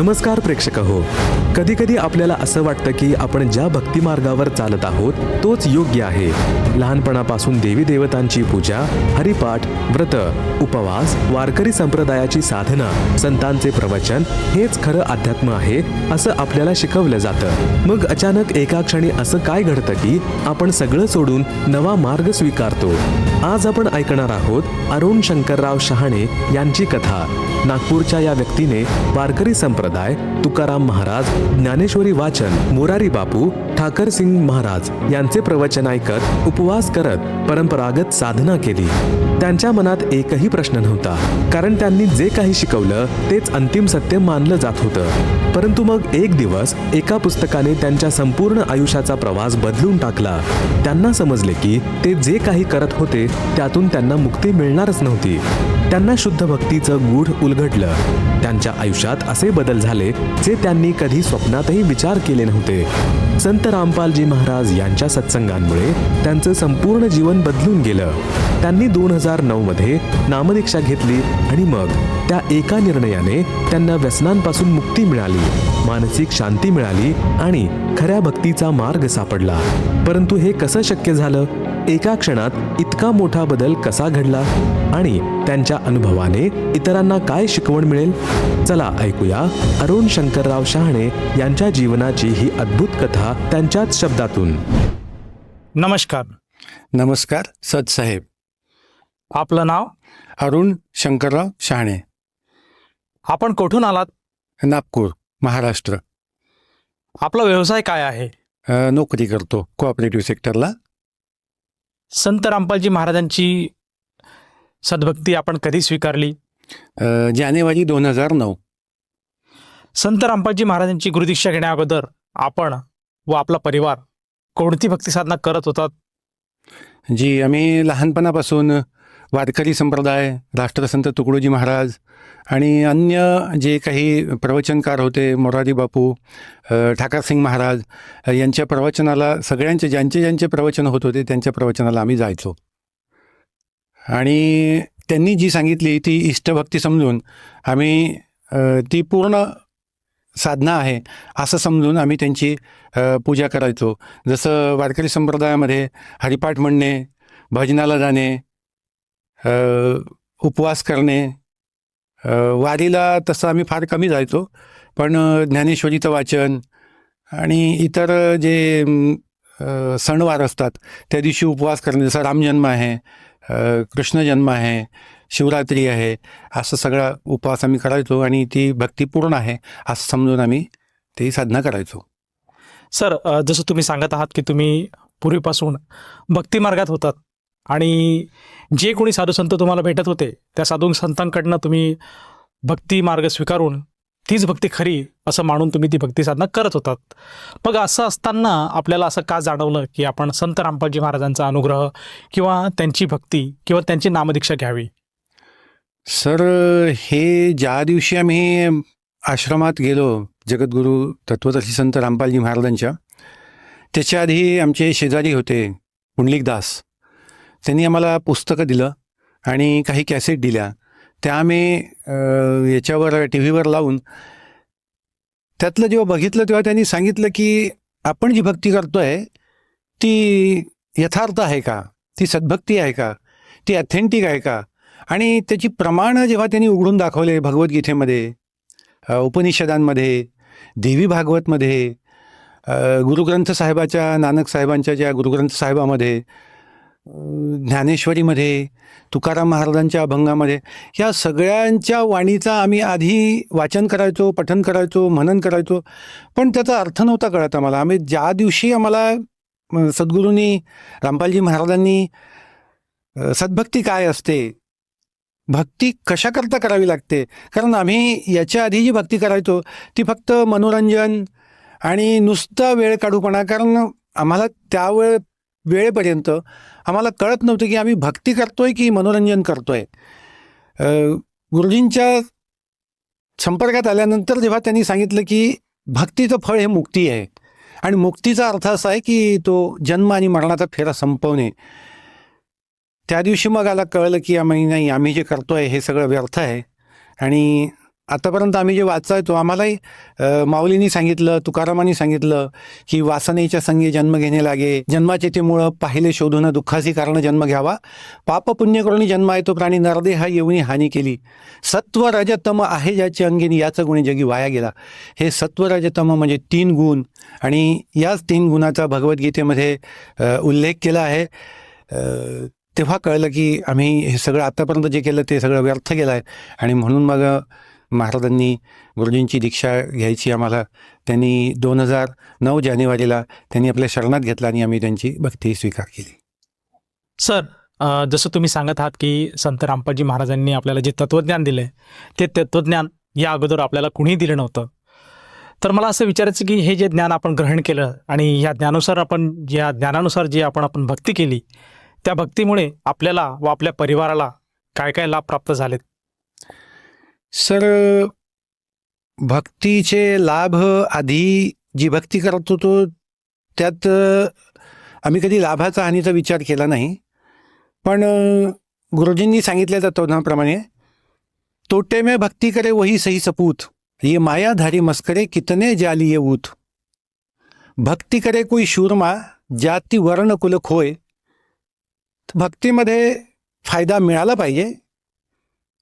नमस्कार प्रेक्षक हो कधी कधी आपल्याला असं वाटतं की आपण ज्या भक्ती मार्गावर चालत आहोत तोच योग्य आहे. लहानपणापासून देवी देवतांची पूजा हरिपाठ व्रत उपवास वारकरी संप्रदायाची साधना संतांचे प्रवचन हेच खरं अध्यात्म आहे असं आपल्याला शिकवलं जातं. मग अचानक एका क्षणी असं काय घडतं की आपण सगळं सोडून नवा मार्ग स्वीकारतो? आज आपण ऐकणार आहोत अरुण शंकरराव शहाणे यांची कथा. नागपूरच्या या व्यक्तीने वारकरी संप्रदाय तुकाराम महाराज ज्ञानेश्वरी वाचन मोरारी बापू ठाकर सिंग महाराज यांचे प्रवचन ऐकत उपवास करत परंपरागत साधना केली. त्यांच्या मनात एकही प्रश्न नव्हता. कारण त्यांनी जे काही शिकवलं तेच अंतिम सत्य मानलं जात होतं. परंतु मग एक दिवस एका पुस्तकाने त्यांच्या संपूर्ण आयुष्याचा प्रवास बदलून टाकला. त्यांना समजले की ते जे काही करत होते त्यातून त्यांना मुक्ती मिळणारच नव्हती. त्यांना शुद्ध भक्तीचं गूढ घडलं. त्यांच्या आयुष्यात असे बदल झाले जे त्यांनी कधी स्वप्नातही विचार केले नव्हते. संत रामपालजी महाराज यांच्या सत्संगांमुळे त्यांचं संपूर्ण जीवन बदलून गेलं. त्यांनी दोन हजार नऊ मध्ये नामदीक्षा घेतली आणि मग त्या एका निर्णयाने त्यांना व्यसनांपासून मुक्ती मिळाली मानसिक शांती मिळाली आणि खऱ्या भक्तीचा मार्ग सापडला. परंतु हे कसं शक्य झालं? एका क्षणात इतका मोठा बदल कसा घडला? आणि त्यांच्या अनुभवाने इतरांना काय शिकवण मिळेल? चला ऐकूया अरुण शंकरराव शहाणे यांच्या जीवनाची ही अद्भुत कथा त्यांच्याच शब्दातून. नमस्कार. नमस्कार सदसाहेब आपलं नाव? अरुण शंकरराव शहाणे. आपण कुठून आलात? नागपूर महाराष्ट्र. आपला व्यवसाय काय आहे? अ, नोकरी करतो कोऑपरेटिव्ह सेक्टरला संत रामपालजी महाराजांची सद्भक्ती आपण कधी स्वीकारली? अ, जानेवारी दोन हजार नऊ. संत रामपालजी महाराजांची गुरुदीक्षा घेण्या अगोदर आपण व आपला परिवार कोणती भक्तिसाधना करत होतात? जी आम्ही लहानपणापासून वारकरी संप्रदाय राष्ट्रसंत तुकडोजी महाराज आणि अन्य जे काही प्रवचनकार होते मोरारी बापू ठाकरसिंग महाराज यांच्या प्रवचनाला सगळ्यांचे ज्यांचे ज्यांचे प्रवचन होत होते त्यांच्या प्रवचनाला आम्ही जायचो. आणि त्यांनी जी सांगितली ती इष्टभक्ती समजून आम्ही ती पूर्ण साधना आहे असं समजून आम्ही त्यांची पूजा करायचो. जसं वारकरी संप्रदायामध्ये हरिपाठ म्हणणे भजनाला जाणे उपवास करणे वारीला तसं आम्ही फार कमी जायचो पण ज्ञानेश्वरीचं वाचन आणि इतर जे सणवार असतात त्या दिवशी उपवास करणे जसं रामजन्म आहे कृष्णजन्म आहे शिवरात्री आहे. असं सगळा उपवास आम्ही करायचो आणि ती भक्तीपूर्ण आहे असं समजून आम्ही ती साधना करायचो. सर जसं तुम्ही सांगत आहात की तुम्ही पूर्वीपासून भक्तिमार्गात होतात आणि जे कोणी साधू संत तुम्हाला भेटत होते त्या साधू संतांकडनं तुम्ही भक्ती मार्ग स्वीकारून तीच भक्ती खरी असं मानून तुम्ही ती भक्ती साधना करत होतात. मग असं असताना आपल्याला असं का जाणवलं की आपण संत रामपालजी महाराजांचा अनुग्रह किंवा त्यांची भक्ती किंवा त्यांची नामदीक्षा घ्यावी? सर हे ज्या दिवशी आम्ही आश्रमात गेलो जगद्गुरू तत्वदर्शी संत रामपालजी महाराजांच्या त्याच्या आधी आमचे शेजारी होते पुंडलिक दास. त्यांनी आम्हाला पुस्तकं दिलं आणि काही कॅसेट दिल्या. त्या आम्ही याच्यावर टी व्हीवर लावून त्यातलं जेव्हा बघितलं तेव्हा त्यांनी सांगितलं की आपण जी भक्ती करतोय ती यथार्थ आहे का? ती सद्भक्ती आहे का? ती अथेंटिक आहे का? आणि त्याची प्रमाणं जेव्हा त्यांनी उघडून दाखवले भगवद्गीतेमध्ये उपनिषदांमध्ये देवी भागवतमध्ये गुरुग्रंथ साहेबाच्या नानक साहेबांच्या ज्या गुरुग्रंथ साहेबामध्ये ज्ञानेश्वरीमध्ये तुकाराम महाराजांच्या अभंगामध्ये या सगळ्यांच्या वाणीचा आम्ही आधी वाचन करायचो पठन करायचो मनन करायचो पण त्याचा अर्थ नव्हता कळत आम्हाला. आम्ही ज्या दिवशी आम्हाला सद्गुरूंनी रामपालजी महाराजांनी सद्भक्ती काय असते भक्ती कशाकरता करावी लागते? कारण आम्ही याच्या आधी जी भक्ती करायचो ती फक्त मनोरंजन आणि नुसता वेळ काढूपणा कारण आम्हाला त्यावेळ वेळेपर्यंत आम्हाला कळत नव्हतं की आम्ही भक्ती करतोय की मनोरंजन करतोय. गुरुजींच्या संपर्कात आल्यानंतर जेव्हा त्यांनी सांगितलं की भक्तीचं फळ हे मुक्ती आहे. आणि मुक्तीचा अर्थ असा आहे की तो जन्म आणि मरणाचा फेरा संपवणे. त्या दिवशी मग आला कळलं की आम्ही नाही आम्ही जे करतोय हे सगळं व्यर्थ आहे. आणि आतापर्यंत आम्ही जे वाचायचो आम्हालाही माऊलींनी सांगितलं तुकारामांनी सांगितलं की वासनेच्या संगी जन्म घेणे लागे जन्माचे ते मुळं पाहिले शोधून दुःखाची कारण जन्म घ्यावा. पाप पुण्य करून जन्म आहे तो प्राणी नरदेहा येऊनी हानी केली. सत्व रजतम आहे ज्याची अंगिनी याचं गुणी जगी वाया गेला. हे सत्व रजतम म्हणजे तीन गुण. आणि याच तीन गुणाचा भगवद्गीतेमध्ये उल्लेख केला आहे. तेव्हा कळलं की आम्ही हे सगळं आतापर्यंत जे केलं ते सगळं व्यर्थ केलं आहे. आणि म्हणून मग महाराजांनी गुरुजींची दीक्षा घ्यायची आम्हाला. त्यांनी दोन हजार नऊ जानेवारीला त्यांनी आपल्या शरणात घेतला आणि आम्ही त्यांची भक्ती स्वीकार केली. सर जसं तुम्ही सांगत आहात की संत रामपाजी महाराजांनी आपल्याला जे तत्त्वज्ञान दिलं ते तत्त्वज्ञान या अगोदर आपल्याला कुणीही दिलं नव्हतं. तर मला असं विचारायचं की हे जे ज्ञान आपण ग्रहण केलं आणि या ज्ञानुसार आपण ज्या ज्ञानानुसार जे आपण आपण भक्ती केली त्या भक्तीमुळे आपल्याला व आपल्या परिवाराला काय काय लाभ प्राप्त झालेत? सर भक्तीचे लाभ आधी जी भक्ती करत होतो त्यात आम्ही कधी लाभाचा हानीचा विचार केला नाही. पण गुरुजींनी सांगितल्या तत्वज्ञानाप्रमाणे तोटे में भक्ती करे वही सही सपूत ये मायाधारी मस्करे कितने जाली ये ऊत. भक्ती करे कोई शूरमा जाती वर्ण कुल खोय भक्तीमध्ये फायदा मिळाला पाहिजे.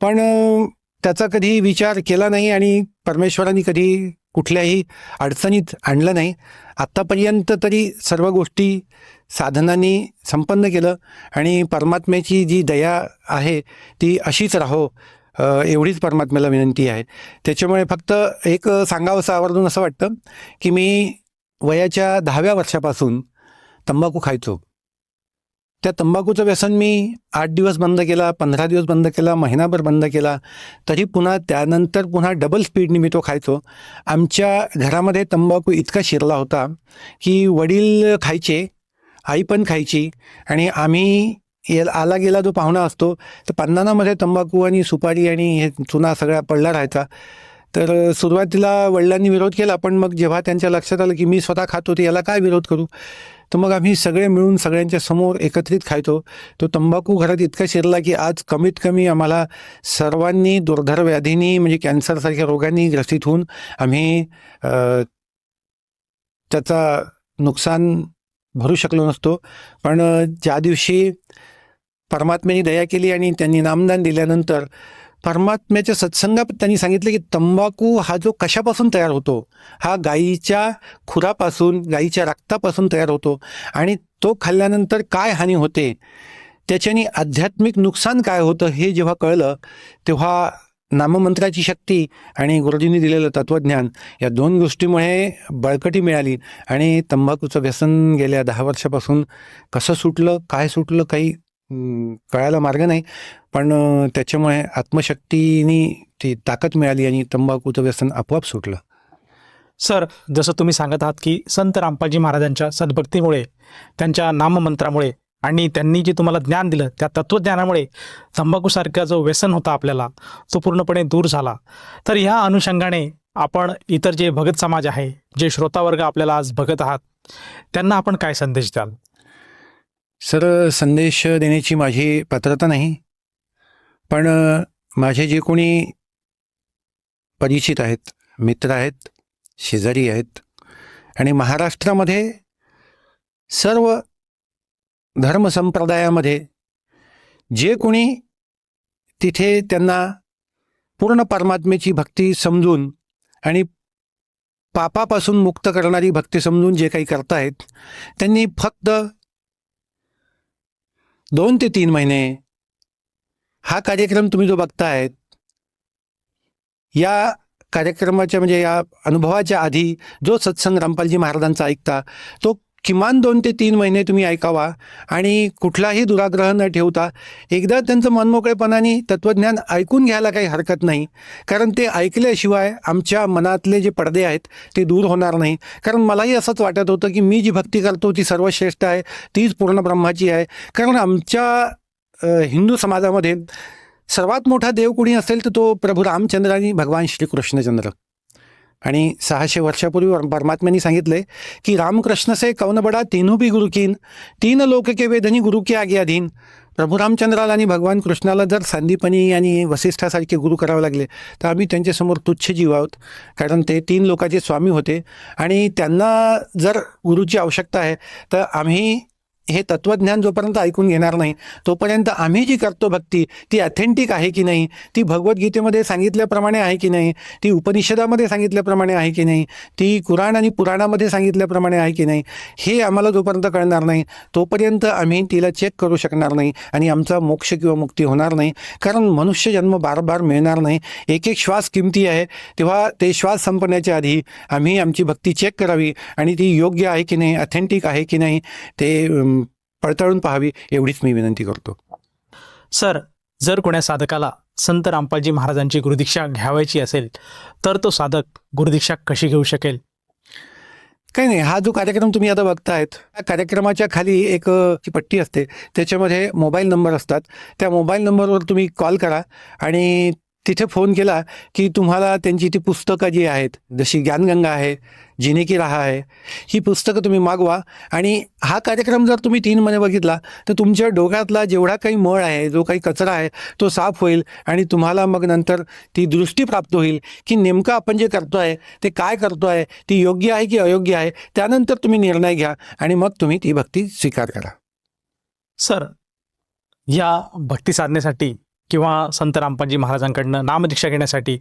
पण त्याचा कधी विचार केला नाही आणि परमेश्वरांनी कधी कुठल्याही अडचणीत आणलं नाही. आत्तापर्यंत तरी सर्व गोष्टी साधनांनी संपन्न केलं आणि परमात्म्याची जी दया आहे ती अशीच राहो एवढीच परमात्म्याला विनंती आहे. त्याच्यामुळे फक्त एक सांगावंसं आवर्जून असं वाटतं की मी वयाच्या दहाव्या वर्षापासून तंबाखू खायचो. त्या तंबाखूचं व्यसन मी आठ दिवस बंद केला पंधरा दिवस बंद केला महिनाभर बंद केला. तरी पुन्हा त्यानंतर पुन्हा डबल स्पीडने मी तो खायचो. आमच्या घरामध्ये तंबाखू इतका शिरला होता की वडील खायचे आई पण खायची आणि आम्ही आला गेला जो पाहुणा असतो तर पन्नानामध्ये तंबाखू आणि सुपारी आणि हे चुना सगळा पडला राहायचा. तर सुरुवातीला वडिलांनी विरोध केला पण मग जेव्हा त्यांच्या लक्षात आलं की मी स्वतः खातो होते याला काय विरोध करू? तर मग आम्ही सगळे मिळून सगळ्यांच्या समोर एकत्रित खायचो. तो तंबाखू घरात इतका शिरला की आज कमीत कमी आम्हाला सर्वांनी दुर्धर व्याधींनी म्हणजे कॅन्सरसारख्या रोगांनी ग्रसित होऊन आम्ही त्याचा नुकसान भरू शकलो नसतो. पण ज्या दिवशी परमात्म्याने दया केली आणि त्यांनी नामदान दिल्यानंतर परमात्म्याच्या सत्संगात त्यांनी सांगितलं की तंबाखू हा जो कशापासून तयार होतो? हा गाईच्या खुरापासून गाईच्या रक्तापासून तयार होतो. आणि तो खाल्ल्यानंतर काय हानी होते? त्याच्याने आध्यात्मिक नुकसान काय होतं हे जेव्हा कळलं तेव्हा नाममंत्राची शक्ती आणि गुरुजींनी दिलेलं तत्त्वज्ञान या दोन गोष्टीमुळे बळकटी मिळाली आणि तंबाखूचं व्यसन गेल्या दहा वर्षापासून कसं सुटलं काय सुटलं काही कळायला मार्ग नाही. पण त्याच्यामुळे आत्मशक्तीनी ती ताकद मिळाली आणि तंबाखूचं व्यसन आपोआप सुटलं. सर जसं तुम्ही सांगत आहात की संत रामपालजी महाराजांच्या सद्भक्तीमुळे त्यांच्या नाममंत्रामुळे आणि त्यांनी जे तुम्हाला ज्ञान दिलं त्या तत्त्वज्ञानामुळे तंबाखूसारखा जो व्यसन होता आपल्याला तो पूर्णपणे दूर झाला. तर ह्या अनुषंगाने आपण इतर जे भगत समाज आहे जे श्रोतावर्ग आपल्याला आज बघत आहात त्यांना आपण काय संदेश द्याल? सर संदेश देण्याची माझी पात्रता नाही. पण माझे जे कोणी परिचित आहेत मित्र आहेत शेजारी आहेत आणि महाराष्ट्रामध्ये सर्व धर्मसंप्रदायामध्ये जे कोणी तिथे त्यांना पूर्ण परमात्मेची भक्ती समजून आणि पापापासून मुक्त करणारी भक्ती समजून जे काही करतायत त्यांनी फक्त दोन ते तीन महिने हा कार्यक्रम तुम्ही जो बघतायत या कार्यक्रमाच्या म्हणजे या अनुभवाच्या आधी जो सत्संग रामपालजी महाराजांचा ऐकता तो किमान दोन ते तीन महिने तुम्ही ऐकावा आणि कुठलाही दुराग्रह न ठेवता एकदा त्यांचं मनमोकळेपणाने तत्त्वज्ञान ऐकून घ्यायला काही हरकत नाही. कारण ते ऐकल्याशिवाय आमच्या मनातले जे पडदे आहेत ते दूर होणार नाही. कारण मलाही असंच वाटत होतं की मी जी भक्ती करतो ती सर्वश्रेष्ठ आहे तीच पूर्ण ब्रह्माची आहे. कारण आमच्या हिंदू समाजामध्ये सर्वात मोठा देव कुणी असेल तर तो प्रभू रामचंद्र आणि भगवान श्रीकृष्णचंद्र. आणि सहाशे वर्षापूर्वी परमात्म्यांनी सांगितले की रामकृष्ण से कौन बडा तीनू बी गुरुकीन तीन लोक के वेदनी गुरु के आगे अधीन. प्रभू रामचंद्राला आणि भगवान कृष्णाला जर संदीपनी आणि वसिष्ठासारखे गुरु करावे लागले तर आम्ही त्यांच्यासमोर तुच्छ जीव आहोत. कारण ते तीन लोकांचे स्वामी होते आणि त्यांना जर गुरुची आवश्यकता आहे तर आम्ही हे तत्त्वज्ञान जोपर्यंत ऐकून घेणार नाही तोपर्यंत आम्ही जी करतो भक्ती ती अथेंटिक आहे की नाही? ती भगवद्गीतेमध्ये सांगितल्याप्रमाणे आहे की नाही? ती उपनिषदामध्ये सांगितल्याप्रमाणे आहे की नाही? ती कुराण आणि पुराणामध्ये सांगितल्याप्रमाणे आहे की नाही? हे आम्हाला जोपर्यंत कळणार नाही तोपर्यंत आम्ही तिला चेक करू शकणार नाही आणि आमचा मोक्ष किंवा मुक्ती होणार नाही. कारण मनुष्य जन्म बार बार मिळणार नाही. एक एक श्वास किमती आहे. तेव्हा ते श्वास संपण्याच्या आधी आम्ही आमची भक्ती चेक करावी आणि ती योग्य आहे की नाही अथेंटिक आहे की नाही? ते पडताळून पाहावी एवढीच मी विनंती करतो. सर जर कोण्या साधकाला संत रामपालजी महाराजांची गुरुदीक्षा घ्यावायची असेल तर तो साधक गुरुदीक्षा कशी घेऊ शकेल? काही नाही हा जो कार्यक्रम तुम्ही आता बघतायत त्या कार्यक्रमाच्या खाली एक पट्टी असते त्याच्यामध्ये मोबाईल नंबर असतात. त्या मोबाईल नंबरवर तुम्ही कॉल करा आणि तिथे फोन केला की तुम्हाला त्यांची ती पुस्तकं जी आहेत जशी ज्ञानगंगा आहे जिने की राहा आहे. ही पुस्तकं तुम्ही मागवा आणि हा कार्यक्रम जर तुम्ही तीन महिने बघितला तर तुमच्या डोक्यातला जेवढा काही मळ आहे जो काही कचरा आहे तो साफ होईल आणि तुम्हाला मग नंतर ती दृष्टी प्राप्त होईल की नेमकं आपण जे करतो आहे ते काय करतो आहे ती योग्य आहे की अयोग्य आहे त्यानंतर तुम्ही निर्णय घ्या आणि मग तुम्ही ती भक्ती स्वीकार करा. सर या भक्ती साधनेसाठी किंवा संत रामपालजी महाराजांकडनं नामदीक्षा घेण्यासाठी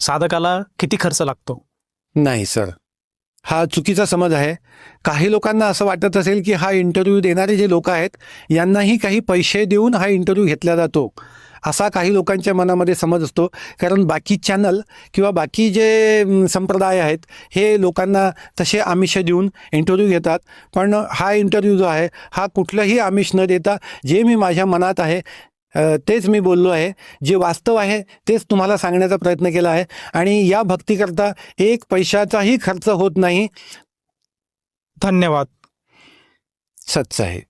साधकाला किती खर्च लागतो? नाही सर. हा चुकीचा समज आहे. काही लोकांना असं वाटत असेल की हा इंटरव्ह्यू देणारे जे लोक आहेत यांनाही काही पैसे देऊन हा इंटरव्ह्यू घेतला जातो. असा काही लोकांच्या मनामध्ये समज असतो. कारण बाकी चॅनल किंवा बाकी जे संप्रदाय आहेत हे लोकांना तसे आमिष देऊन इंटरव्ह्यू घेतात. पण हा इंटरव्ह्यू जो आहे हा कुठलंही आमिष न देता जे मी माझ्या मनात आहे तेच मी बोललो आहे. जे वास्तव आहे तेच तुम्हाला सांगण्याचा प्रयत्न केला आहे. आणि या भक्तीकरता एक पैशाचाही खर्च होत नाही. धन्यवाद. सच्च आहे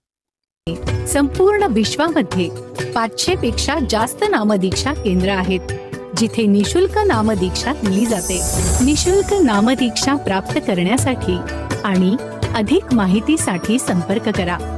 संपूर्ण विश्वामध्ये पाचशे पेक्षा जास्त नामदीक्षा केंद्र आहेत. जिथे निशुल्क नामदीक्षा दिली जाते. निशुल्क नामदीक्षा प्राप्त करण्यासाठी आणि अधिक माहितीसाठी संपर्क करा.